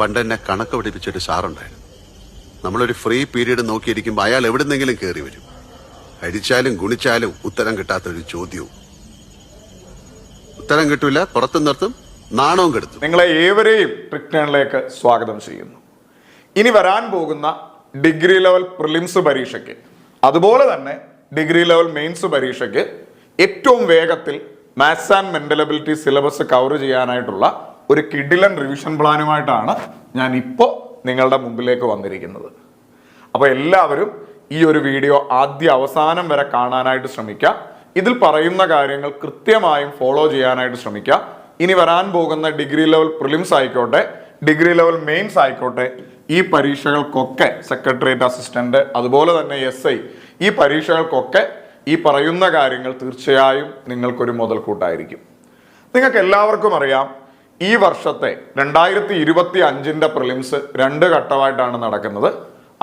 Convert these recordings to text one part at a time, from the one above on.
പണ്ട് എന്നെ കണക്ക് പഠിപ്പിച്ചൊരു സാറുണ്ടായിരുന്നു. നമ്മളൊരു ഫ്രീ പീരീഡ് നോക്കിയിരിക്കുമ്പോൾ അയാൾ എവിടുന്നെങ്കിലും കയറി വരും. അടിച്ചാലും ഗുണിച്ചാലും ഉത്തരം കിട്ടാത്തൊരു ചോദ്യവും. ഉത്തരം കിട്ടൂല പുറത്തു നിർത്തും നാണവും കെടുത്തും. നിങ്ങളെ ഏവരെയും ട്രിക്ടേണിലേക്ക് സ്വാഗതം ചെയ്യുന്നു. ഇനി വരാൻ പോകുന്ന ഡിഗ്രി ലെവൽ പ്രിലിംസ് പരീക്ഷയ്ക്ക് അതുപോലെ തന്നെ ഡിഗ്രി ലെവൽ മെയിൻസ് പരീക്ഷയ്ക്ക് ഏറ്റവും വേഗത്തിൽ maths and mental ability syllabus cover ചെയ്യാനായിട്ടുള്ള ഒരു കിഡിലൻ റിവിഷൻ പ്ലാനുമായിട്ടാണ് ഞാൻ ഇപ്പോൾ നിങ്ങളുടെ മുമ്പിലേക്ക് വന്നിരിക്കുന്നത്. അപ്പോൾ എല്ലാവരും ഈ ഒരു വീഡിയോ ആദ്യ അവസാനം വരെ കാണാനായിട്ട് ശ്രമിക്കുക. ഇതിൽ പറയുന്ന കാര്യങ്ങൾ കൃത്യമായും ഫോളോ ചെയ്യാനായിട്ട് ശ്രമിക്കുക. ഇനി വരാൻ പോകുന്ന ഡിഗ്രി ലെവൽ പ്രിലിംസ് ആയിക്കോട്ടെ ഡിഗ്രി ലെവൽ മെയിൻസ് ആയിക്കോട്ടെ ഈ പരീക്ഷകൾക്കൊക്കെ സെക്രട്ടേറിയറ്റ് അസിസ്റ്റന്റ് അതുപോലെ തന്നെ എസ് ഐ ഈ പരീക്ഷകൾക്കൊക്കെ ഈ പറയുന്ന കാര്യങ്ങൾ തീർച്ചയായും നിങ്ങൾക്കൊരു മുതൽക്കൂട്ടായിരിക്കും. നിങ്ങൾക്ക് എല്ലാവർക്കും അറിയാം ഈ വർഷത്തെ രണ്ടായിരത്തി ഇരുപത്തി അഞ്ചിന്റെ പ്രിലിംസ് രണ്ട് ഘട്ടമായിട്ടാണ് നടക്കുന്നത്.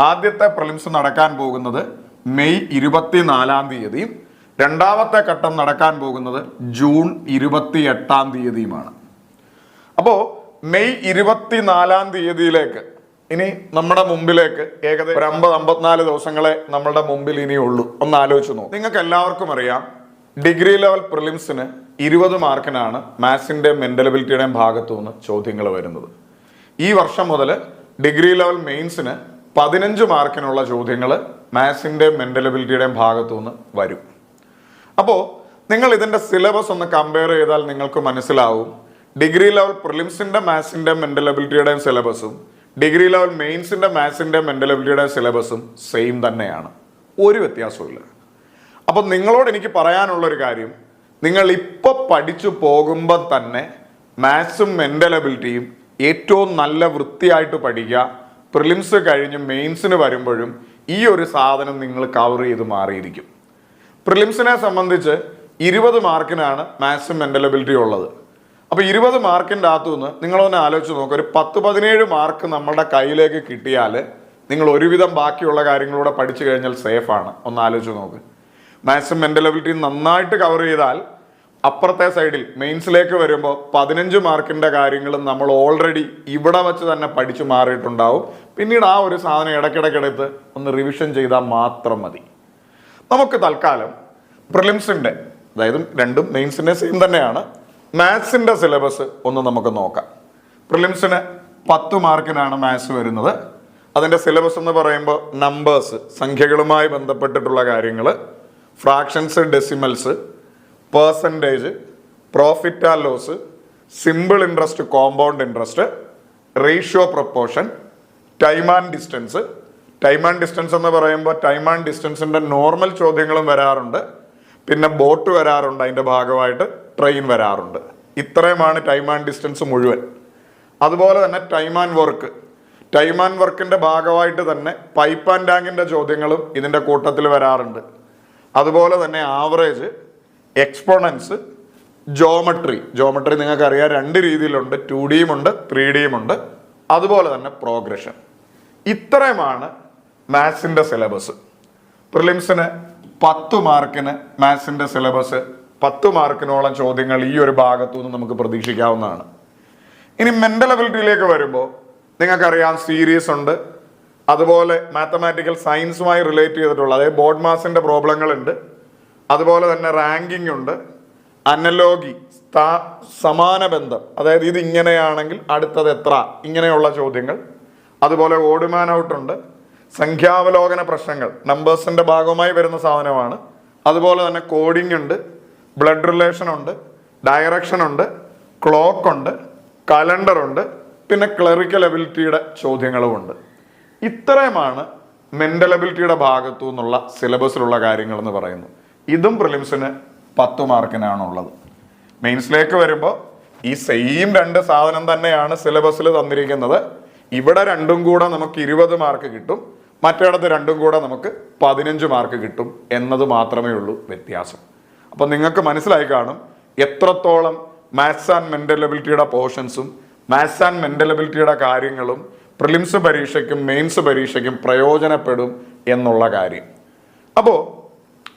ആദ്യത്തെ പ്രിലിംസ് നടക്കാൻ പോകുന്നത് മെയ് ഇരുപത്തിനാലാം തീയതിയും രണ്ടാമത്തെ ഘട്ടം നടക്കാൻ പോകുന്നത് ജൂൺ ഇരുപത്തി എട്ടാം തീയതിയുമാണ്. അപ്പോൾ മെയ് ഇരുപത്തിനാലാം തീയതിയിലേക്ക് ഇനി നമ്മുടെ മുമ്പിലേക്ക് ഏകദേശം ഒരു അമ്പത് അമ്പത്തിനാല് ദിവസങ്ങളെ നമ്മളുടെ മുമ്പിൽ ഇനിയുള്ളൂ. ഒന്ന് ആലോചിച്ച് നോക്കും. നിങ്ങൾക്ക് എല്ലാവർക്കും അറിയാം ഡിഗ്രി ലെവൽ പ്രിലിംസിന് ഇരുപത് മാർക്കിനാണ് മാത്സിന്റെ മെന്റലബിലിറ്റിയുടെയും ഭാഗത്തു നിന്ന് ചോദ്യങ്ങൾ വരുന്നത്. ഈ വർഷം മുതൽ ഡിഗ്രി ലെവൽ മെയിൻസിന് പതിനഞ്ച് മാർക്കിനുള്ള ചോദ്യങ്ങൾ മാത്സിന്റെ മെന്റലബിലിറ്റിയുടെയും ഭാഗത്തു നിന്ന് വരും. അപ്പോൾ നിങ്ങൾ ഇതിന്റെ സിലബസ് ഒന്ന് കമ്പയർ ചെയ്താൽ നിങ്ങൾക്ക് മനസ്സിലാവും ഡിഗ്രി ലെവൽ പ്രിലിംസിന്റെ മാത്സിന്റെ മെന്റലബിലിറ്റിയുടെയും സിലബസും ഡിഗ്രി ലെവൽ മെയിൻസിന്റെ മാത്സിന്റെ മെന്റലബിലിറ്റിയുടെയും സിലബസും സെയിം തന്നെയാണ്. ഒരു വ്യത്യാസവും അപ്പം നിങ്ങളോട് എനിക്ക് പറയാനുള്ള ഒരു കാര്യം നിങ്ങൾ ഇപ്പോൾ പഠിച്ചു പോകുമ്പോൾ തന്നെ മാത്സും മെന്റലബിലിറ്റിയും ഏറ്റവും നല്ല വൃത്തിയായിട്ട് പഠിക്കുക. പ്രിലിംസ് കഴിഞ്ഞ് മെയിൻസിന് വരുമ്പോഴും ഈ ഒരു സാധനം നിങ്ങൾ കവർ ചെയ്ത് മാറിയിരിക്കും. പ്രിലിംസിനെ സംബന്ധിച്ച് ഇരുപത് മാർക്കിനാണ് മാത്സും മെന്റലബിലിറ്റി ഉള്ളത്. അപ്പൊ ഇരുപത് മാർക്കിന്റെ അകത്തു നിന്ന് നിങ്ങളൊന്ന് ആലോചിച്ച് നോക്കുക ഒരു പത്ത് പതിനേഴ് മാർക്ക് നമ്മുടെ കയ്യിലേക്ക് കിട്ടിയാൽ നിങ്ങൾ ഒരുവിധം ബാക്കിയുള്ള കാര്യങ്ങളൂടെ പഠിച്ചു കഴിഞ്ഞാൽ സേഫാണ് ഒന്ന് ആലോചിച്ച് നോക്ക്. മാത്സും മെന്റലബിലിറ്റി നന്നായിട്ട് കവർ ചെയ്താൽ അപ്പുറത്തെ സൈഡിൽ മെയിൻസിലേക്ക് വരുമ്പോൾ പതിനഞ്ച് മാർക്കിന്റെ കാര്യങ്ങൾ നമ്മൾ ഓൾറെഡി ഇവിടെ വെച്ച് തന്നെ പഠിച്ചു മാറിയിട്ടുണ്ടാവും. പിന്നീട് ആ ഒരു സാധനം ഇടയ്ക്കിടയ്ക്കെടുത്ത് ഒന്ന് റിവിഷൻ ചെയ്താൽ മാത്രം മതി. നമുക്ക് തൽക്കാലം പ്രിലിംസിന്റെ അതായത് രണ്ടും മെയിൻസിന്റെ സെയിം തന്നെയാണ്. മാത്സിന്റെ സിലബസ് ഒന്ന് നമുക്ക് നോക്കാം. പ്രിലിംസിന് പത്ത് മാർക്കിനാണ് മാത്സ് വരുന്നത്. അതിന്റെ സിലബസ് എന്ന് പറയുമ്പോൾ നമ്പേഴ്സ് സംഖ്യകളുമായി ബന്ധപ്പെട്ടിട്ടുള്ള കാര്യങ്ങൾ fractions decimals percentage profit and loss simple interest compound interest ratio proportion time and distance time and distance എന്ന് പറയുമ്പോൾ ടൈം ആൻഡ് ഡിസ്റ്റൻസിന്റെ നോർമൽ ചോദ്യങ്ങളും വരാറുണ്ട്. പിന്നെ ബോട്ട് വരാറുണ്ട് അതിന്റെ ഭാഗമായിട്ട് ട്രെയിൻ വരാറുണ്ട്. ഇത്രയുമാണ് ടൈം ആൻഡ് ഡിസ്റ്റൻസ് മുഴുവൻ. അതുപോലെ തന്നെ time and work time and വർക്കിന്റെ ഭാഗമായിട്ട് തന്നെ പൈപ്പ് ആൻഡ് ടാങ്കിന്റെ ചോദ്യങ്ങളും ഇതിന്റെ കൂട്ടത്തിൽ വരാറുണ്ട്. അതുപോലെ തന്നെ ആവറേജ് എക്സ്പോണൻസ് ജോമട്രി ജോമട്രി നിങ്ങൾക്കറിയാം രണ്ട് രീതിയിലുണ്ട്. ടു ഡിയും ഉണ്ട് ത്രീ ഡിയും ഉണ്ട്. അതുപോലെ തന്നെ പ്രോഗ്രഷൻ ഇത്രയുമാണ് മാത്സിന്റെ സിലബസ് പ്രിലിംസിന് പത്ത് മാർക്കിന് മാത്സിന്റെ സിലബസ് പത്ത് മാർക്കിനോളം ചോദ്യങ്ങൾ ഈ ഒരു ഭാഗത്തു നിന്ന് നമുക്ക് പ്രതീക്ഷിക്കാവുന്നതാണ്. ഇനി മെന്റൽ അബിലിറ്റിയിലേക്ക് വരുമ്പോൾ നിങ്ങൾക്കറിയാം സീരീസ് ഉണ്ട്. അതുപോലെ മാത്തമാറ്റിക്കൽ സയൻസുമായി റിലേറ്റ് ചെയ്തിട്ടുള്ള അതായത് ബോർഡ് മാസിന്റെ പ്രോബ്ലങ്ങളുണ്ട് അതുപോലെ തന്നെ റാങ്കിംഗ് ഉണ്ട്. അനലോഗി സ്ഥാ- സമാന ബന്ധം. അതായത് ഇത് ഇങ്ങനെയാണെങ്കിൽ അടുത്തത് എത്ര? ഇങ്ങനെയുള്ള ചോദ്യങ്ങൾ. അതുപോലെ ഓടുമാൻ ഔട്ട് ഉണ്ട്. സംഖ്യാവലോകന പ്രശ്നങ്ങൾ. നമ്പേഴ്സിന്റെ ഭാഗമായി വരുന്ന സാധനമാണ്. അതുപോലെ തന്നെ കോഡിംഗ് ഉണ്ട്. ബ്ലഡ് റിലേഷൻ ഉണ്ട്. ഡയറക്ഷൻ ഉണ്ട്. ക്ലോക്ക് ഉണ്ട്. കലണ്ടർ ഉണ്ട്. പിന്നെ ക്ലറിക്കൽ എബിലിറ്റിയുടെ ചോദ്യങ്ങളും ഉണ്ട്. ഇത്രയുമാണ് മെന്റൽ എബിലിറ്റിയുടെ ഭാഗത്തു നിന്നുള്ള സിലബസിലുള്ള കാര്യങ്ങൾ എന്ന് പറയുന്നു ഇതും പ്രിലിംസിന് പത്ത് മാർക്കിനാണുള്ളത് മെയിൻസിലേക്ക് വരുമ്പോൾ ഈ സെയിം രണ്ട് സാധനം തന്നെയാണ് സിലബസിൽ തന്നിരിക്കുന്നത്. ഇവിടെ രണ്ടും കൂടെ നമുക്ക് ഇരുപത് മാർക്ക് കിട്ടും. മറ്റിടത്ത് രണ്ടും കൂടെ നമുക്ക് പതിനഞ്ച് മാർക്ക് കിട്ടും എന്നത് മാത്രമേ ഉള്ളൂ വ്യത്യാസം. അപ്പം നിങ്ങൾക്ക് മനസ്സിലായി കാണും എത്രത്തോളം മാത്സ് ആൻഡ് മെന്റൽ എബിലിറ്റിയുടെ പോർഷൻസും മാത്സ് ആൻഡ് മെന്റൽ എബിലിറ്റിയുടെ കാര്യങ്ങളും പ്രിലിംസ് പരീക്ഷയ്ക്കും മെയിൻസ് പരീക്ഷയ്ക്കും പ്രയോജനപ്പെടും എന്നുള്ള കാര്യം. അപ്പോൾ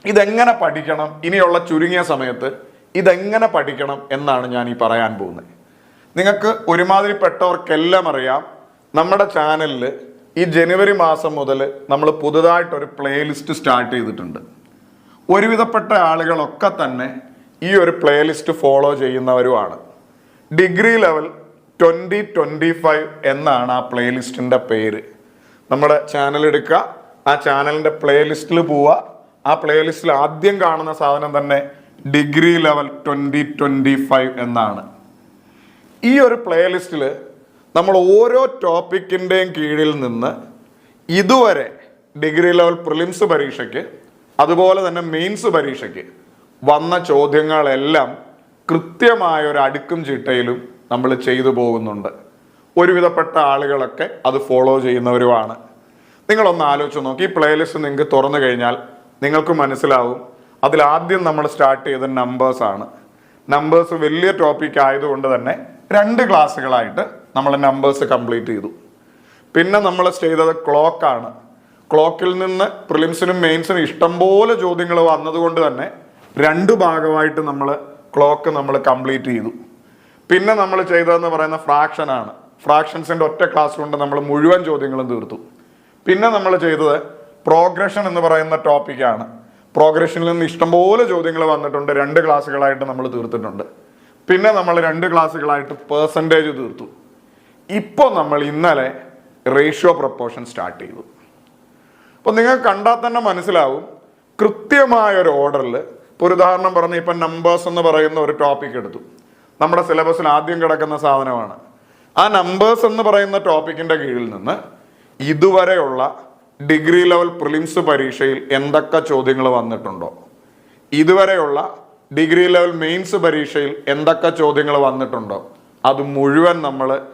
ഇതെങ്ങനെ പഠിക്കണം? ഇനിയുള്ള ചുരുങ്ങിയ സമയത്ത് ഇതെങ്ങനെ പഠിക്കണം എന്നാണ് ഞാൻ ഈ പറയാൻ പോകുന്നത്. നിങ്ങൾക്ക് ഒരുമാതിരിപ്പെട്ടവർക്കെല്ലാം അറിയാം നമ്മുടെ ചാനലിൽ ഈ ജനുവരി മാസം മുതൽ നമ്മൾ പുതുതായിട്ടൊരു പ്ലേലിസ്റ്റ് സ്റ്റാർട്ട് ചെയ്തിട്ടുണ്ട്. ഒരുവിധപ്പെട്ട ആളുകളൊക്കെ തന്നെ ഈ ഒരു playlist follow ചെയ്യുന്നവരുമാണ്. Degree level twenty twenty five എന്നാണ് ആ പ്ലേലിസ്റ്റിന്റെ പേര്. നമ്മുടെ ചാനൽ എടുക്കുക. ആ ചാനലിന്റെ പ്ലേലിസ്റ്റിൽ പോവുക. ആ പ്ലേലിസ്റ്റിൽ ആദ്യം കാണുന്ന സാധനം തന്നെ degree level twenty twenty five എന്നാണ്. ഈ ഒരു പ്ലേലിസ്റ്റിൽ നമ്മൾ ഓരോ ടോപ്പിക്കിന്റെയും കീഴിൽ നിന്ന് ഇതുവരെ ഡിഗ്രി ലെവൽ പ്രിലിംസ് പരീക്ഷയ്ക്ക് അതുപോലെ തന്നെ മെയിൻസ് പരീക്ഷയ്ക്ക് വന്ന ചോദ്യങ്ങളെല്ലാം കൃത്യമായ ഒരു അടുക്കും ചിട്ടയിലും നമ്മൾ ചെയ്തു പോകുന്നുണ്ട്. ഒരുവിധപ്പെട്ട ആളുകളൊക്കെ അത് ഫോളോ ചെയ്യുന്നവരുമാണ്. നിങ്ങളൊന്ന് ആലോചിച്ച് നോക്കി. ഈ പ്ലേലിസ്റ്റ് നിങ്ങൾക്ക് തുറന്നു കഴിഞ്ഞാൽ നിങ്ങൾക്ക് മനസ്സിലാവും. അതിൽ ആദ്യം നമ്മൾ സ്റ്റാർട്ട് ചെയ്ത നമ്പേഴ്സാണ് നമ്പേഴ്സ് വലിയ ടോപ്പിക് ആയതുകൊണ്ട് തന്നെ രണ്ട് ക്ലാസ്സുകളായിട്ട് നമ്മൾ നമ്പേഴ്സ് കംപ്ലീറ്റ് ചെയ്തു. പിന്നെ നമ്മൾ ചെയ്തത് ക്ലോക്കാണ് ക്ലോക്കിൽ നിന്ന് പ്രിലിംസിനും മെയിൻസിനും ഇഷ്ടംപോലെ ചോദ്യങ്ങൾ വന്നതുകൊണ്ട് തന്നെ രണ്ട് ഭാഗമായിട്ട് നമ്മൾ ക്ലോക്ക് നമ്മൾ കംപ്ലീറ്റ് ചെയ്തു. പിന്നെ നമ്മൾ ചെയ്തതെന്ന് പറയുന്ന ഫ്രാക്ഷൻ ആണ് ഫ്രാക്ഷൻസിന്റെ ഒറ്റ ക്ലാസ് കൊണ്ട് നമ്മൾ മുഴുവൻ ചോദ്യങ്ങളും തീർത്തു. പിന്നെ നമ്മൾ ചെയ്തത് പ്രോഗ്രഷൻ എന്ന് പറയുന്ന ടോപ്പിക്കാണ് പ്രോഗ്രഷനിൽ നിന്ന് ഇഷ്ടംപോലെ ചോദ്യങ്ങൾ വന്നിട്ടുണ്ട്. രണ്ട് ക്ലാസ്സുകളായിട്ട് നമ്മൾ തീർത്തിട്ടുണ്ട്. പിന്നെ നമ്മൾ രണ്ട് ക്ലാസ്സുകളായിട്ട് പേഴ്സന്റേജ് തീർത്തു. ഇപ്പോൾ നമ്മൾ ഇന്നലെ റേഷ്യോ പ്രപ്പോർഷൻ സ്റ്റാർട്ട് ചെയ്തു. അപ്പോൾ നിങ്ങൾ കണ്ടാൽ തന്നെ മനസ്സിലാവും. കൃത്യമായ ഒരു ഓർഡറിൽ ഇപ്പോൾ ഒരു ഉദാഹരണം പറഞ്ഞ് ഇപ്പം നമ്പേഴ്സ് എന്ന് പറയുന്ന ഒരു ടോപ്പിക് എടുത്തു. നമ്മുടെ സിലബസിൽ ആദ്യം കിടക്കുന്ന സാധനമാണ്. ആ നമ്പേഴ്സ് എന്ന് പറയുന്ന ടോപ്പിക്കിന്റെ കീഴിൽ നിന്ന് ഇതുവരെയുള്ള ഡിഗ്രി ലെവൽ പ്രിലിംസ് പരീക്ഷയിൽ എന്തൊക്കെ ചോദ്യങ്ങൾ വന്നിട്ടുണ്ടോ? ഇതുവരെയുള്ള ഡിഗ്രി ലെവൽ മെയിൻസ് പരീക്ഷയിൽ എന്തൊക്കെ ചോദ്യങ്ങൾ വന്നിട്ടുണ്ടോ? അത് മുഴുവൻ നമ്മൾ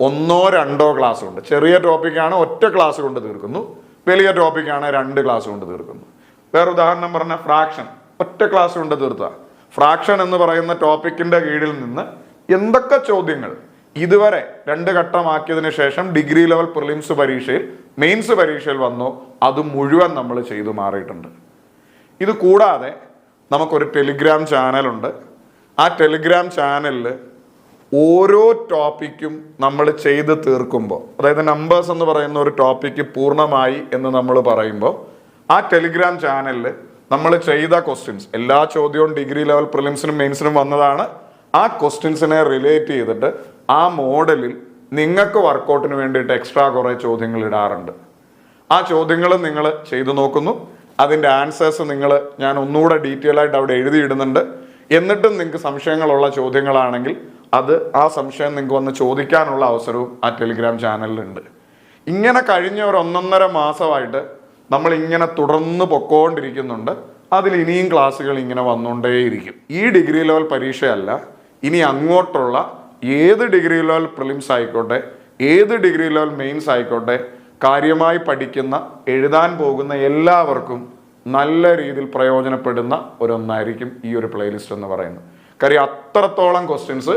ഒന്നോ രണ്ടോ ക്ലാസ് കൊണ്ട്. ചെറിയ ടോപ്പിക്കാണ് ഒറ്റ ക്ലാസ് കൊണ്ട് തീർക്കുന്നു. വലിയ ടോപ്പിക്കാണ് രണ്ട് ക്ലാസ് കൊണ്ട് തീർക്കുന്നു. വേറെ ഉദാഹരണം പറഞ്ഞ ഫ്രാക്ഷൻ ഒറ്റ ക്ലാസ് കൊണ്ട് തീർത്ത. ഫ്രാക്ഷൻ എന്ന് പറയുന്ന ടോപ്പിക്കിന്റെ കീഴിൽ നിന്ന് എന്തൊക്കെ ചോദ്യങ്ങൾ ഇതുവരെ രണ്ട് ഘട്ടമാക്കിയതിനു ശേഷം ഡിഗ്രി ലെവൽ പ്രിലിംസ് പരീക്ഷയിൽ മെയിൻസ് പരീക്ഷയിൽ വന്നു. അത് മുഴുവൻ നമ്മൾ ചെയ്തു മാറിയിട്ടുണ്ട്. ഇത് കൂടാതെ നമുക്കൊരു ടെലിഗ്രാം ചാനലുണ്ട് ആ ടെലിഗ്രാം ചാനലിൽ ഓരോ ടോപ്പിക്കും നമ്മൾ ചെയ്ത് തീർക്കുമ്പോൾ അതായത് നമ്പേഴ്സ് എന്ന് പറയുന്ന ഒരു ടോപ്പിക്ക് പൂർണമായി എന്ന് നമ്മൾ പറയുമ്പോൾ ആ ടെലിഗ്രാം ചാനലിൽ നമ്മൾ ചെയ്ത ക്വസ്റ്റ്യൻസ് എല്ലാ ചോദ്യവും ഡിഗ്രി ലെവൽ പ്രിലിംസിനും മെയിൻസിനും വന്നതാണ്. ആ ക്വസ്റ്റ്യൻസിനെ റിലേറ്റ് ചെയ്തിട്ട് ആ മോഡലിൽ നിങ്ങൾക്ക് വർക്കൗട്ടിന് വേണ്ടിയിട്ട് എക്സ്ട്രാ കുറേ ചോദ്യങ്ങൾ ഇടാറുണ്ട്. ആ ചോദ്യങ്ങൾ നിങ്ങൾ ചെയ്തു നോക്കുന്നു. അതിന്റെ ആൻസേഴ്സ് നിങ്ങൾ ഞാൻ ഒന്നുകൂടെ ഡീറ്റെയിൽ ആയിട്ട് അവിടെ എഴുതിയിടുന്നുണ്ട്. എന്നിട്ടും നിങ്ങൾക്ക് സംശയങ്ങളുള്ള ചോദ്യങ്ങളാണെങ്കിൽ അത് ആ സംശയം നിങ്ങൾക്ക് വന്ന് ചോദിക്കാനുള്ള അവസരവും ആ ടെലിഗ്രാം ചാനലിലുണ്ട് ഇങ്ങനെ കഴിഞ്ഞ ഒരു ഒന്നൊന്നര മാസമായിട്ട് നമ്മൾ ഇങ്ങനെ തുടർന്ന് പൊക്കോണ്ടിരിക്കുന്നുണ്ട്. അതിൽ ഇനിയും ക്ലാസ്സുകൾ ഇങ്ങനെ വന്നുകൊണ്ടേയിരിക്കും ഈ ഡിഗ്രി ലെവൽ പരീക്ഷയല്ല. ഇനി അങ്ങോട്ടുള്ള ഏത് ഡിഗ്രി ലെവൽ പ്രിലിംസ് ആയിക്കോട്ടെ ഏത് ഡിഗ്രി ലെവൽ മെയിൻസ് ആയിക്കോട്ടെ കാര്യമായി പഠിക്കുന്ന എഴുതാൻ പോകുന്ന എല്ലാവർക്കും നല്ല രീതിയിൽ പ്രയോജനപ്പെടുന്ന ഒരൊന്നായിരിക്കും ഈ ഒരു പ്ലേലിസ്റ്റ് എന്ന് പറയുന്നത്. കാര്യം അത്രത്തോളം ക്വസ്റ്റ്യൻസ്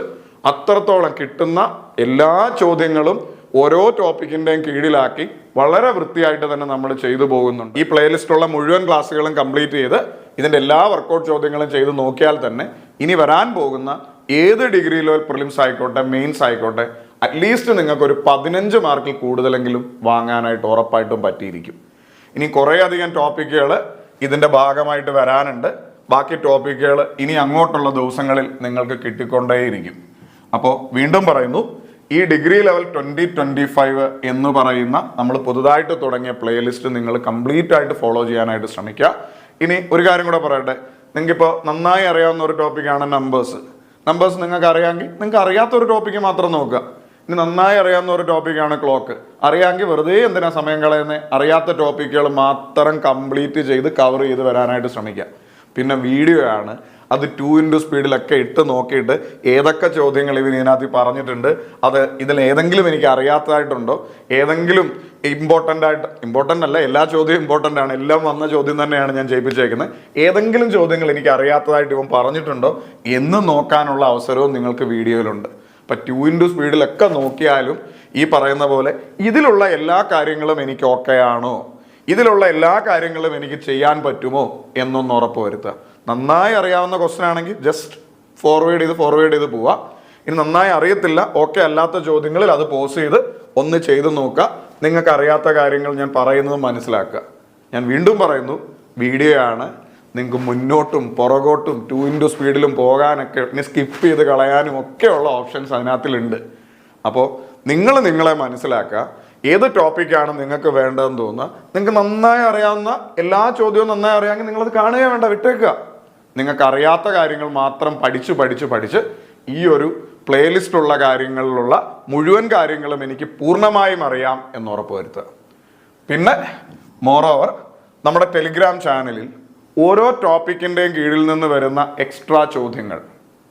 അത്രത്തോളം കിട്ടുന്ന എല്ലാ ചോദ്യങ്ങളും ഓരോ ടോപ്പിക്കിന്റെയും കീഴിലാക്കി വളരെ വൃത്തിയായിട്ട് തന്നെ നമ്മൾ ചെയ്തു പോകുന്നുണ്ട്. ഈ പ്ലേലിസ്റ്റുള്ള മുഴുവൻ ക്ലാസ്സുകളും കംപ്ലീറ്റ് ചെയ്ത് ഇതിന്റെ എല്ലാ വർക്കൗട്ട് ചോദ്യങ്ങളും ചെയ്ത് നോക്കിയാൽ തന്നെ ഇനി വരാൻ പോകുന്ന ഏത് ഡിഗ്രി ലെവൽ പ്രിലിംസ് ആയിക്കോട്ടെ മെയിൻസ് ആയിക്കോട്ടെ അറ്റ്ലീസ്റ്റ് നിങ്ങൾക്ക് ഒരു പതിനഞ്ച് മാർക്കിൽ കൂടുതലെങ്കിലും വാങ്ങാനായിട്ട് ഉറപ്പായിട്ടും പറ്റിയിരിക്കും. ഇനി കുറേ അധികം ടോപ്പിക്കുകൾ ഇതിന്റെ ഭാഗമായിട്ട് വരാനുണ്ട്. ബാക്കി ടോപ്പിക്കുകൾ ഇനി അങ്ങോട്ടുള്ള ദിവസങ്ങളിൽ നിങ്ങൾക്ക് കിട്ടിക്കൊണ്ടേയിരിക്കും. അപ്പോൾ വീണ്ടും പറയുന്നു ഈ degree level twenty twenty five എന്ന് പറയുന്ന നമ്മൾ പുതുതായിട്ട് തുടങ്ങിയ പ്ലേലിസ്റ്റ് നിങ്ങൾ കംപ്ലീറ്റ് ആയിട്ട് ഫോളോ ചെയ്യാനായിട്ട് ശ്രമിക്കുക. ഇനി ഒരു കാര്യം കൂടെ പറയട്ടെ. നിങ്ങൾക്കിപ്പോൾ നന്നായി അറിയാവുന്ന ഒരു ടോപ്പിക്കാണ് നമ്പേഴ്സ് നമ്പേഴ്സ് നിങ്ങൾക്ക് അറിയാമെങ്കിൽ നിങ്ങൾക്ക് അറിയാത്ത ഒരു ടോപ്പിക്ക് മാത്രം നോക്കുക. ഇനി നന്നായി അറിയാവുന്ന ഒരു ടോപ്പിക്കാണ് ക്ലോക്ക് അറിയാമെങ്കിൽ വെറുതെ എന്തിനാ സമയം കളയുന്നത് അറിയാത്ത ടോപ്പിക്കുകൾ മാത്രം കംപ്ലീറ്റ് ചെയ്ത് കവർ ചെയ്ത് വരാനായിട്ട് ശ്രമിക്കുക. പിന്നെ വീഡിയോ ആണ്. അത് ടു ഇന്റു സ്പീഡിലൊക്കെ ഇട്ട് നോക്കിയിട്ട് ഏതൊക്കെ ചോദ്യങ്ങൾ ഇവൻ ഇതിനകത്ത് പറഞ്ഞിട്ടുണ്ട് അത് ഇതിൽ ഏതെങ്കിലും എനിക്ക് അറിയാത്തതായിട്ടുണ്ടോ? ഏതെങ്കിലും ഇമ്പോർട്ടന്റ് ആയിട്ട് ഇമ്പോർട്ടന്റ് അല്ല എല്ലാ ചോദ്യവും ഇമ്പോർട്ടന്റ് ആണ്. എല്ലാം വന്ന ചോദ്യം തന്നെയാണ് ഞാൻ ചെയ്യിപ്പിച്ചേക്കുന്നത് ഏതെങ്കിലും ചോദ്യങ്ങൾ എനിക്ക് അറിയാത്തതായിട്ട് ഇവൻ പറഞ്ഞിട്ടുണ്ടോ എന്ന് നോക്കാനുള്ള അവസരവും നിങ്ങൾക്ക് വീഡിയോയിലുണ്ട്. അപ്പം ടു ഇന്റു സ്പീഡിലൊക്കെ നോക്കിയാലും ഈ പറയുന്ന പോലെ ഇതിലുള്ള എല്ലാ കാര്യങ്ങളും എനിക്ക് ഓക്കെ ആണോ? ഇതിലുള്ള എല്ലാ കാര്യങ്ങളും എനിക്ക് ചെയ്യാൻ പറ്റുമോ എന്നൊന്ന് ഉറപ്പ് വരുത്തുക. നന്നായി അറിയാവുന്ന ക്വസ്റ്റൻ ആണെങ്കിൽ ജസ്റ്റ് ഫോർവേഡ് ചെയ്ത് ഫോർവേഡ് ചെയ്ത് പോവുക. ഇനി നന്നായി അറിയത്തില്ല ഓക്കെ അല്ലാത്ത ചോദ്യങ്ങളിൽ അത് പോസ് ചെയ്ത് ഒന്ന് ചെയ്ത് നോക്കുക. നിങ്ങൾക്ക് അറിയാത്ത കാര്യങ്ങൾ ഞാൻ പറയുന്നത് മനസ്സിലാക്കുക. ഞാൻ വീണ്ടും പറയുന്നു വീഡിയോ ആണ്. നിങ്ങൾക്ക് മുന്നോട്ടും പുറകോട്ടും ടു ഇന്റു സ്പീഡിലും പോകാനൊക്കെ ഇനി സ്കിപ്പ് ചെയ്ത് കളയാനും ഒക്കെയുള്ള ഓപ്ഷൻസ് അതിനകത്തിലുണ്ട്. അപ്പോൾ നിങ്ങൾ നിങ്ങളെ മനസ്സിലാക്കുക. ഏത് ടോപ്പിക്കാണ് നിങ്ങൾക്ക് വേണ്ടതെന്ന് തോന്നുക. നിങ്ങൾക്ക് നന്നായി അറിയാവുന്ന എല്ലാ ചോദ്യവും നന്നായി അറിയാമെങ്കിൽ നിങ്ങളത് കാണുക വേണ്ട വിട്ടേക്കുക. നിങ്ങൾക്ക് അറിയാത്ത കാര്യങ്ങൾ മാത്രം പഠിച്ച് പഠിച്ച് പഠിച്ച് ഈ ഒരു പ്ലേലിസ്റ്റുള്ള കാര്യങ്ങളിലുള്ള മുഴുവൻ കാര്യങ്ങളും എനിക്ക് പൂർണമായും അറിയാം എന്ന് ഉറപ്പ് വരുത്തുക. പിന്നെ മോറോവർ നമ്മുടെ ടെലിഗ്രാം ചാനലിൽ ഓരോ ടോപ്പിക്കിന്റെയും കീഴിൽ നിന്ന് വരുന്ന എക്സ്ട്രാ ചോദ്യങ്ങൾ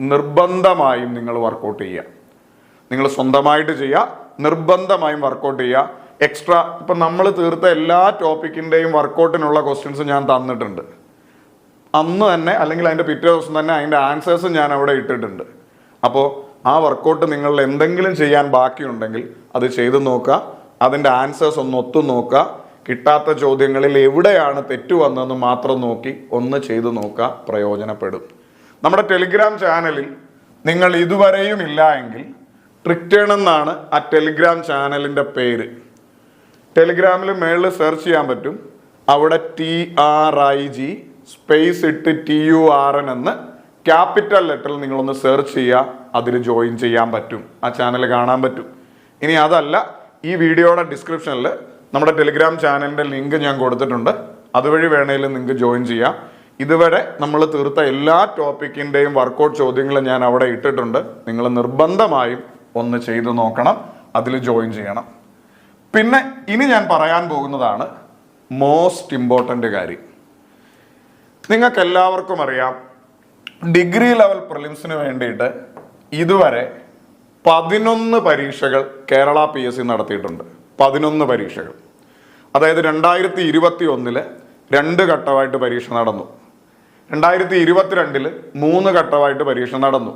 നിർബന്ധമായും നിങ്ങൾ വർക്കൗട്ട് ചെയ്യുക. നിങ്ങൾ സ്വന്തമായിട്ട് ചെയ്യുക. നിർബന്ധമായും വർക്കൗട്ട് ചെയ്യുക. എക്സ്ട്രാ ഇപ്പം നമ്മൾ തീർത്ത എല്ലാ ടോപ്പിക്കിന്റെയും വർക്കൗട്ടിനുള്ള ക്വസ്റ്റ്യൻസ് ഞാൻ തന്നിട്ടുണ്ട്. അന്ന് തന്നെ അല്ലെങ്കിൽ അതിന്റെ പിറ്റേ ദിവസം തന്നെ അതിന്റെ ആൻസേഴ്സ് ഞാൻ അവിടെ ഇട്ടിട്ടുണ്ട്. അപ്പോൾ ആ വർക്കൗട്ട് നിങ്ങൾ എന്തെങ്കിലും ചെയ്യാൻ ബാക്കിയുണ്ടെങ്കിൽ അത് ചെയ്തു നോക്കുക. അതിന്റെ ആൻസേഴ്സ് ഒന്ന് ഒത്തു നോക്കുക. കിട്ടാത്ത ചോദ്യങ്ങളിൽ എവിടെയാണ് തെറ്റു വന്നതെന്ന് മാത്രം നോക്കി ഒന്ന് ചെയ്തു നോക്കുക. പ്രയോജനപ്പെടും. നമ്മുടെ ടെലിഗ്രാം ചാനലിൽ നിങ്ങൾ ഇതുവരെയും ഇല്ല എങ്കിൽ ട്രിക്ടേൺ എന്നാണ് ആ ടെലിഗ്രാം ചാനലിന്റെ പേര്. ടെലിഗ്രാമിൽ മേളിൽ സെർച്ച് ചെയ്യാൻ പറ്റും. അവിടെ T R I G space ഇട്ട് ടി യു ആർ എൻ എന്ന് ക്യാപിറ്റൽ ലെറ്ററിൽ നിങ്ങളൊന്ന് സെർച്ച് ചെയ്യുക. അതിൽ ജോയിൻ ചെയ്യാൻ പറ്റും. ആ ചാനൽ കാണാൻ പറ്റും. ഇനി അതല്ല ഈ വീഡിയോയുടെ ഡിസ്ക്രിപ്ഷനിൽ നമ്മുടെ ടെലിഗ്രാം ചാനലിന്റെ ലിങ്ക് ഞാൻ കൊടുത്തിട്ടുണ്ട്. അതുവഴി വേണമെങ്കിലും നിങ്ങൾക്ക് ജോയിൻ ചെയ്യാം. ഇതുവരെ നമ്മൾ തീർത്ത എല്ലാ ടോപ്പിക്കിന്റെയും വർക്കൗട്ട് ചോദ്യങ്ങളും ഞാൻ അവിടെ ഇട്ടിട്ടുണ്ട്. നിങ്ങൾ നിർബന്ധമായും ഒന്ന് ചെയ്തു നോക്കണം അതിൽ ജോയിൻ ചെയ്യണം. പിന്നെ ഇനി ഞാൻ പറയാൻ പോകുന്നതാണ് മോസ്റ്റ് ഇമ്പോർട്ടന്റ് കാര്യം. നിങ്ങൾക്ക് എല്ലാവർക്കും അറിയാം ഡിഗ്രി ലെവൽ പ്രിലിംസിന് വേണ്ടിയിട്ട് ഇതുവരെ പതിനൊന്ന് പരീക്ഷകൾ കേരള പി എസ് സി നടത്തിയിട്ടുണ്ട്. പതിനൊന്ന് പരീക്ഷകൾ. അതായത് രണ്ടായിരത്തി ഇരുപത്തി ഒന്നിൽ രണ്ട് ഘട്ടമായിട്ട് പരീക്ഷ നടന്നു. രണ്ടായിരത്തി ഇരുപത്തിരണ്ടിൽ മൂന്ന് ഘട്ടമായിട്ട് പരീക്ഷ നടന്നു.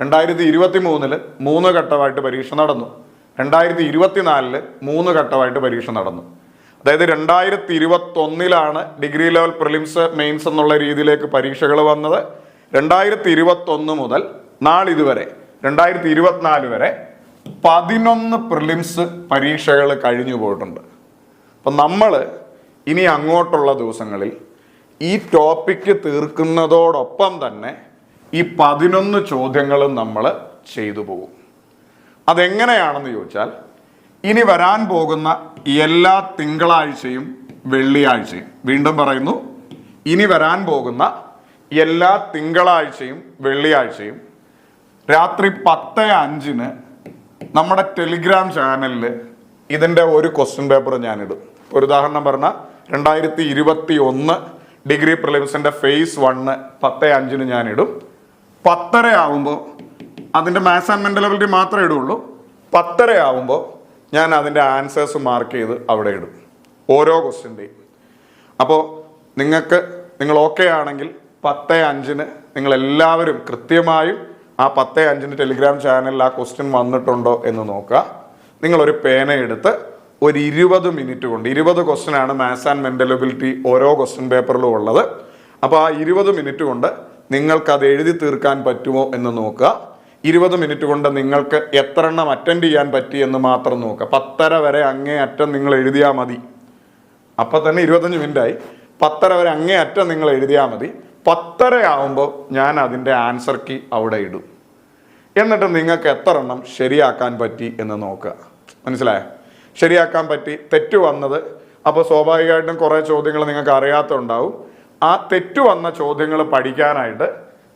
രണ്ടായിരത്തി ഇരുപത്തി മൂന്നിൽ മൂന്ന് ഘട്ടമായിട്ട് പരീക്ഷ നടന്നു. രണ്ടായിരത്തി ഇരുപത്തിനാലിൽ മൂന്ന് ഘട്ടമായിട്ട് പരീക്ഷ നടന്നു. അതായത് രണ്ടായിരത്തി ഇരുപത്തി ഒന്നിലാണ് ഡിഗ്രി ലെവൽ പ്രിലിംസ് മെയിൻസ് എന്നുള്ള രീതിയിലേക്ക് പരീക്ഷകൾ വന്നത്. രണ്ടായിരത്തി ഇരുപത്തി ഒന്ന് മുതൽ നാളിതുവരെ രണ്ടായിരത്തി ഇരുപത്തിനാല് വരെ പതിനൊന്ന് പ്രിലിംസ് പരീക്ഷകൾ കഴിഞ്ഞു പോയിട്ടുണ്ട്. അപ്പം നമ്മൾ ഇനി അങ്ങോട്ടുള്ള ദിവസങ്ങളിൽ ഈ ടോപ്പിക്ക് തീർക്കുന്നതോടൊപ്പം തന്നെ ഈ പതിനൊന്ന് ചോദ്യങ്ങളും നമ്മൾ ചെയ്തു പോകും. അതെങ്ങനെയാണെന്ന് ചോദിച്ചാൽ ഇനി വരാൻ പോകുന്ന എല്ലാ തിങ്കളാഴ്ചയും വെള്ളിയാഴ്ചയും വീണ്ടും പറയുന്നു ഇനി വരാൻ പോകുന്ന എല്ലാ തിങ്കളാഴ്ചയും വെള്ളിയാഴ്ചയും രാത്രി പത്ത് അഞ്ചിന് നമ്മുടെ ടെലിഗ്രാം ചാനലിൽ ഇതിന്റെ ഒരു ക്വസ്റ്റ്യൻ പേപ്പർ ഞാനിടും. ഒരു ഉദാഹരണം പറഞ്ഞാൽ രണ്ടായിരത്തി ഇരുപത്തി ഒന്ന് ഡിഗ്രി പ്രിലിംസിന്റെ ഫേസ് വണ്ണ് പത്ത് അഞ്ചിന് ഞാനിടും. പത്തര ആവുമ്പോൾ അതിന്റെ മാത്സ് ആൻഡ് മെന്റൽ എബിലിറ്റി മാത്രമേ ഇടുള്ളൂ. പത്തര ആവുമ്പോൾ ഞാൻ അതിന്റെ ആൻസേഴ്സ് മാർക്ക് ചെയ്ത് അവിടെ ഇടും. ഓരോ ക്വസ്റ്റ്യന്റെയും അപ്പോൾ നിങ്ങൾക്ക് നിങ്ങൾ ഓക്കെ ആണെങ്കിൽ പത്ത് അഞ്ചിന് നിങ്ങളെല്ലാവരും കൃത്യമായും ആ പത്ത് അഞ്ചിന് ടെലിഗ്രാം ചാനലിൽ ആ ക്വസ്റ്റ്യൻ വന്നിട്ടുണ്ടോ എന്ന് നോക്കുക. നിങ്ങളൊരു പേന എടുത്ത് ഒരു ഇരുപത് മിനിറ്റ് കൊണ്ട് ഇരുപത് ക്വസ്റ്റ്യൻ ആണ് മാത്സ് ആൻഡ് മെന്റലബിലിറ്റി ഓരോ ക്വസ്റ്റ്യൻ പേപ്പറിലും ഉള്ളത്. അപ്പോൾ ആ ഇരുപത് മിനിറ്റ് കൊണ്ട് നിങ്ങൾക്ക് അത് എഴുതി തീർക്കാൻ പറ്റുമോ എന്ന് നോക്കുക. ഇരുപത് മിനിറ്റ് കൊണ്ട് നിങ്ങൾക്ക് എത്ര എണ്ണം അറ്റൻഡ് ചെയ്യാൻ പറ്റി എന്ന് മാത്രം നോക്കുക. പത്തര വരെ അങ്ങേ അറ്റം നിങ്ങൾ എഴുതിയാൽ മതി. അപ്പം തന്നെ ഇരുപത്തഞ്ച് മിനിറ്റായി. പത്തര വരെ അങ്ങേ അറ്റം നിങ്ങൾ എഴുതിയാൽ മതി. പത്തര ആവുമ്പോൾ ഞാൻ അതിന്റെ ആൻസർ കീ അവിടെ ഇടും. എന്നിട്ട് നിങ്ങൾക്ക് എത്ര എണ്ണം ശരിയാക്കാൻ പറ്റി എന്ന് നോക്കുക. മനസ്സിലായോ? ശരിയാക്കാൻ പറ്റി തെറ്റ് വന്നത്. അപ്പോൾ സ്വാഭാവികമായിട്ടും കുറേ ചോദ്യങ്ങൾ നിങ്ങൾക്ക് അറിയാത്തുണ്ടാവും ആ തെറ്റു വന്ന ചോദ്യങ്ങൾ പഠിക്കാനായിട്ട്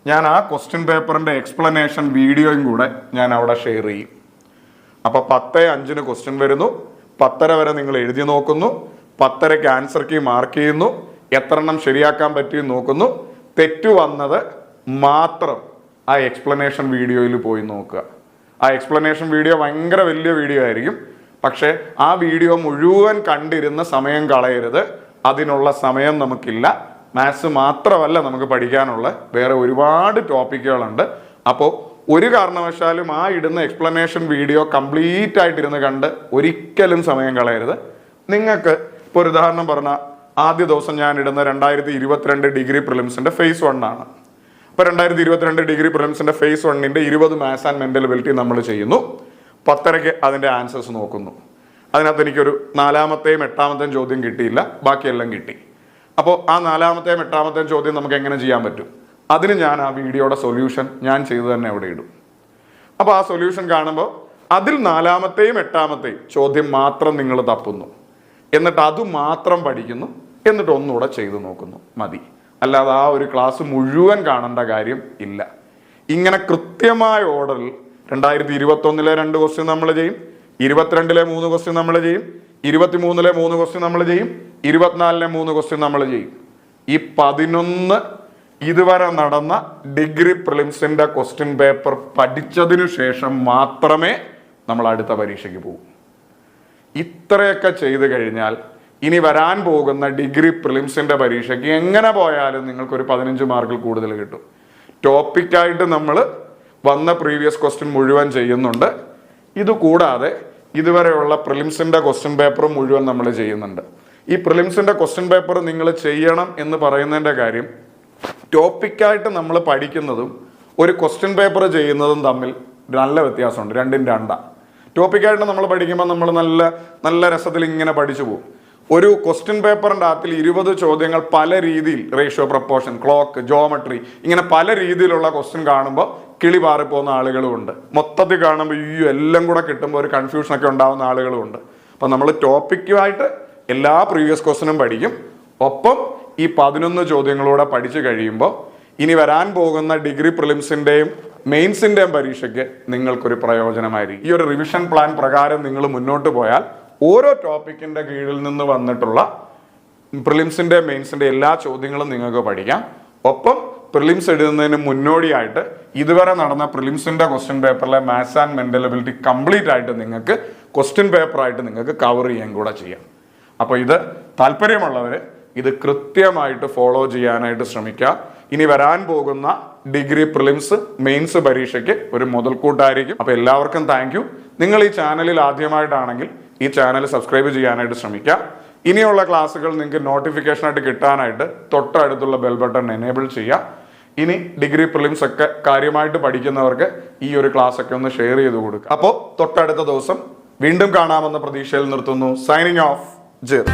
ഞാൻ ആ ക്വസ്റ്റ്യൻ പേപ്പറിന്റെ എക്സ്പ്ലനേഷൻ വീഡിയോയും കൂടെ ഞാൻ അവിടെ ഷെയർ ചെയ്യും. അപ്പോൾ പത്ത് അഞ്ചിന് ക്വസ്റ്റ്യൻ വരുന്നു. പത്തര വരെ നിങ്ങൾ എഴുതി നോക്കുന്നു. പത്തരയ്ക്ക് ആൻസർ കീ മാർക്ക് ചെയ്യുന്നു. എത്ര എണ്ണം ശരിയാക്കാൻ പറ്റിയെന്ന് നോക്കുന്നു. തെറ്റു വന്നത് മാത്രം ആ എക്സ്പ്ലനേഷൻ വീഡിയോയിൽ പോയി നോക്കുക. ആ എക്സ്പ്ലനേഷൻ വീഡിയോ ഭയങ്കര വലിയ വീഡിയോ ആയിരിക്കും. പക്ഷേ ആ വീഡിയോ മുഴുവൻ കണ്ടിരുന്ന സമയം കളയരുത്. അതിനുള്ള സമയം നമുക്കില്ല. മാത്സ് മാത്രമല്ല നമുക്ക് പഠിക്കാനുള്ള വേറെ ഒരുപാട് ടോപ്പിക്കുകളുണ്ട് അപ്പോൾ ഒരു കാരണവശാലും ആ ഇടുന്ന എക്സ്പ്ലനേഷൻ വീഡിയോ കംപ്ലീറ്റ് ആയിട്ടിരുന്ന് കണ്ട് ഒരിക്കലും സമയം കളയരുത്. നിങ്ങൾക്ക് ഇപ്പോൾ ഒരു ഉദാഹരണം പറഞ്ഞാൽ ആദ്യ ദിവസം ഞാൻ ഇടുന്ന രണ്ടായിരത്തി ഇരുപത്തിരണ്ട് ഡിഗ്രി പ്രിലിംസിന്റെ ഫേസ് വൺ ആണ്. അപ്പോൾ രണ്ടായിരത്തി ഇരുപത്തിരണ്ട് ഡിഗ്രി പ്രിലിംസിന്റെ ഫേസ് വണ്ണിന്റെ ഇരുപത് മാത്സ് ആൻഡ് മെന്റലബിലിറ്റി നമ്മൾ ചെയ്യുന്നു. പത്തരയ്ക്ക് അതിന്റെ ആൻസേഴ്സ് നോക്കുന്നു. അതിനകത്ത് എനിക്കൊരു നാലാമത്തെയും എട്ടാമത്തെയും ചോദ്യം കിട്ടിയില്ല. ബാക്കിയെല്ലാം കിട്ടി. അപ്പോൾ ആ നാലാമത്തെയും എട്ടാമത്തെയും ചോദ്യം നമുക്ക് എങ്ങനെ ചെയ്യാൻ പറ്റും? അതിന് ഞാൻ ആ വീഡിയോയുടെ സൊല്യൂഷൻ ഞാൻ ചെയ്തു തന്നെ അവിടെ ഇടും. അപ്പോൾ ആ സൊല്യൂഷൻ കാണുമ്പോൾ അതിൽ നാലാമത്തെയും എട്ടാമത്തെയും ചോദ്യം മാത്രം നിങ്ങൾ തപ്പുന്നു. എന്നിട്ട് അത് മാത്രം പഠിക്കുന്നു. എന്നിട്ട് ഒന്നുകൂടെ ചെയ്തു നോക്കുന്നു. മതി. അല്ലാതെ ആ ഒരു ക്ലാസ് മുഴുവൻ കാണേണ്ട കാര്യം ഇല്ല. ഇങ്ങനെ കൃത്യമായ ഓർഡറിൽ രണ്ടായിരത്തി ഇരുപത്തൊന്നിലെ രണ്ട് ക്വസ്റ്റ്യൻ നമ്മൾ ചെയ്യും. ഇരുപത്തിരണ്ടിലെ മൂന്ന് ക്വസ്റ്റ്യൻ നമ്മൾ ചെയ്യും. ഇരുപത്തിമൂന്നിലെ മൂന്ന് ക്വസ്റ്റ്യൻ നമ്മൾ ചെയ്യും. ഇരുപത്തിനാലിലെ മൂന്ന് ക്വസ്റ്റ്യൻ നമ്മൾ ചെയ്യും. ഈ പതിനൊന്ന് ഇതുവരെ നടന്ന ഡിഗ്രി പ്രിലിംസിന്റെ ക്വസ്റ്റ്യൻ പേപ്പർ പഠിച്ചതിനു ശേഷം മാത്രമേ നമ്മൾ അടുത്ത പരീക്ഷയ്ക്ക് പോകൂ. ഇത്രയൊക്കെ ചെയ്തു കഴിഞ്ഞാൽ ഇനി വരാൻ പോകുന്ന ഡിഗ്രി പ്രിലിംസിന്റെ പരീക്ഷയ്ക്ക് എങ്ങനെ പോയാലും നിങ്ങൾക്കൊരു പതിനഞ്ച് മാർക്കിൽ കൂടുതൽ കിട്ടും. ടോപ്പിക്കായിട്ട് നമ്മൾ വന്ന പ്രീവിയസ് ക്വസ്റ്റ്യൻ മുഴുവൻ ചെയ്യുന്നുണ്ട്. ഇത് കൂടാതെ ഇതുവരെയുള്ള പ്രിലിംസിന്റെ ക്വസ്റ്റ്യൻ പേപ്പർ മുഴുവൻ നമ്മൾ ചെയ്യുന്നുണ്ട്. ഈ പ്രിലിംസിന്റെ ക്വസ്റ്റ്യൻ പേപ്പർ നിങ്ങൾ ചെയ്യണം എന്ന് പറയുന്നതിന്റെ കാര്യം ടോപ്പിക്കായിട്ട് നമ്മൾ പഠിക്കുന്നതും ഒരു ക്വസ്റ്റ്യൻ പേപ്പർ ചെയ്യുന്നതും തമ്മിൽ നല്ല വ്യത്യാസമുണ്ട്. രണ്ടും രണ്ടാണ് ടോപ്പിക്കായിട്ട് നമ്മൾ പഠിക്കുമ്പോൾ നമ്മൾ നല്ല നല്ല രസത്തിൽ ഇങ്ങനെ പഠിച്ചു പോകും. ഒരു ക്വസ്റ്റ്യൻ പേപ്പറിന്റെ അകത്തിൽ ഇരുപത് ചോദ്യങ്ങൾ പല രീതിയിൽ റേഷ്യോ പ്രപ്പോർഷൻ ക്ലോക്ക് ജോമെട്രി ഇങ്ങനെ പല രീതിയിലുള്ള ക്വസ്റ്റ്യൻ കാണുമ്പോൾ കിളി പാറിപ്പോകുന്ന ആളുകളുമുണ്ട് മൊത്തത്തിൽ കാണുമ്പോൾ ഈ എല്ലാം കൂടെ കിട്ടുമ്പോൾ ഒരു കൺഫ്യൂഷനൊക്കെ ഉണ്ടാകുന്ന ആളുകളുമുണ്ട് അപ്പം നമ്മൾ ടോപ്പിക്കുമായിട്ട് എല്ലാ പ്രീവിയസ് ക്വസ്റ്റനും പഠിക്കും. ഒപ്പം ഈ പതിനൊന്ന് ചോദ്യങ്ങളൂടെ പഠിച്ചു കഴിയുമ്പോൾ ഇനി വരാൻ പോകുന്ന ഡിഗ്രി പ്രിലിംസിന്റെയും മെയിൻസിന്റെയും പരീക്ഷയ്ക്ക് നിങ്ങൾക്കൊരു പ്രയോജനമായിരിക്കും. ഈ ഒരു റിവിഷൻ പ്ലാൻ പ്രകാരം നിങ്ങൾ മുന്നോട്ട് പോയാൽ ഓരോ ടോപ്പിക്കിന്റെ കീഴിൽ നിന്ന് വന്നിട്ടുള്ള പ്രിലിംസിന്റെ മെയിൻസിന്റെ എല്ലാ ചോദ്യങ്ങളും നിങ്ങൾക്ക് പഠിക്കാം. ഒപ്പം പ്രിലിംസ് എഴുതുന്നതിന് മുന്നോടിയായിട്ട് ഇതുവരെ നടന്ന പ്രിലിംസിന്റെ question പേപ്പറിലെ maths and mental ability complete ആയിട്ട് നിങ്ങൾക്ക് ക്വസ്റ്റ്യൻ പേപ്പറായിട്ട് നിങ്ങൾക്ക് കവർ ചെയ്യാൻ കൂടെ ചെയ്യാം. അപ്പോൾ ഇത് താല്പര്യമുള്ളവർ ഇത് കൃത്യമായിട്ട് ഫോളോ ചെയ്യാനായിട്ട് ശ്രമിക്കുക. ഇനി വരാൻ പോകുന്ന ഡിഗ്രി പ്രിലിംസ് മെയിൻസ് പരീക്ഷയ്ക്ക് ഒരു മുതൽക്കൂട്ടായിരിക്കും. അപ്പോൾ എല്ലാവർക്കും താങ്ക് നിങ്ങൾ ഈ ചാനലിൽ ആദ്യമായിട്ടാണെങ്കിൽ ഈ ചാനൽ സബ്സ്ക്രൈബ് ചെയ്യാനായിട്ട് ശ്രമിക്കുക. ഇനിയുള്ള ക്ലാസ്സുകൾ നിങ്ങൾക്ക് നോട്ടിഫിക്കേഷനായിട്ട് കിട്ടാനായിട്ട് തൊട്ടടുത്തുള്ള ബെൽ ബട്ടൺ എനേബിൾ ചെയ്യുക. ഇനി ഡിഗ്രി പ്രിലിംസ് ഒക്കെ കാര്യമായിട്ട് പഠിക്കുന്നവർക്ക് ഈ ഒരു ക്ലാസ് ഒക്കെ ഒന്ന് ഷെയർ ചെയ്ത് കൊടുക്കുക അപ്പോൾ തൊട്ടടുത്ത ദിവസം വീണ്ടും കാണാമെന്ന പ്രതീക്ഷയിൽ നിർത്തുന്നു. Signing off ജിർ